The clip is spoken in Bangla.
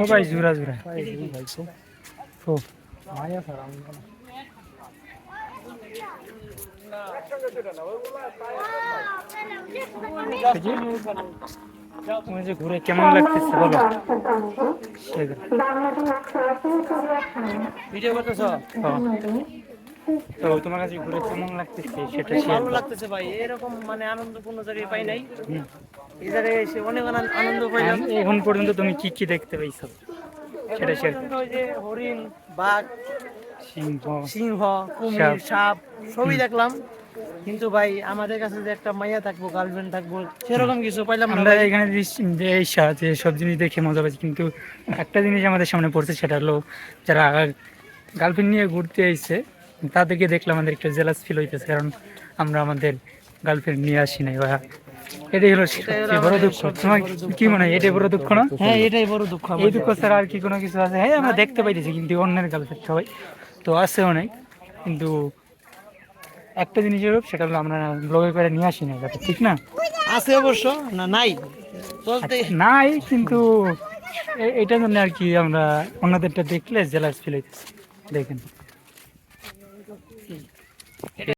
সবাই জোড়া জোড়া। ও এই যে, ঘুরে কেমন লাগতেছে বলো। ভিডিও করতেছ? ও। তো তোমার কাছে ঘুরে কেমন লাগতেছে সেটা ভালো লাগতেছে ভাই। এরকম মানে আনন্দপূর্ণ জায়গায় পাই নাই। এই জায়গায় এসে অনেক আনন্দ- পাইলাম। এখন পর্যন্ত তুমি কি কি দেখতে পাইছো? সেটা শেয়ার ওই যে হরিণ বাঘ সিংহ সিংহ কুমির সাপ। সবই দেখলাম। কিন্তু ভাই আমাদের কাছে যে একটা মাইয়া থাকব গার্লফ্রেন্ড থাকব সেরকম কিছু পাইলাম আমরা এখানে যে- যে সব জিনিস দেখে মজা পাচ্ছি কিন্তু একটা জিনিস আমাদের সামনে পড়ছে সেটা হলো যারা গার্লফ্রেন্ড নিয়ে ঘুরতে এসেছে তাদেরকে দেখলে আমাদের একটা জেলাস ফিল হইতেছে কারণ আমরা আমাদের গার্লফ্রেন্ড নিয়ে আসি নাই বা এটাই হলো বড় দুঃখ। তোমার কি মনে হয় এটাই বড় দুঃখ না? হ্যাঁ এটাই বড় দুঃখ এই দুঃখ ছাড়া আর কি কোনো কিছু আছে? হ্যাঁ আমরা দেখতে পাইতেছি কিন্তু অন্যের গার্লফ্রেন্ড সবাই। তো আছে অনেক কিন্তু একটা জিনিস হলো সেটা হলো আমরা ব্লগে করে নিয়ে আসি না যাতে ঠিক না? আছে অবশ্য না নাই। নাই কিন্তু এটার জন্য আর কি আমরা অন্যদেরটা দেখলে জেলাস ফিল হইতেছে। দেখেন। 嗯。给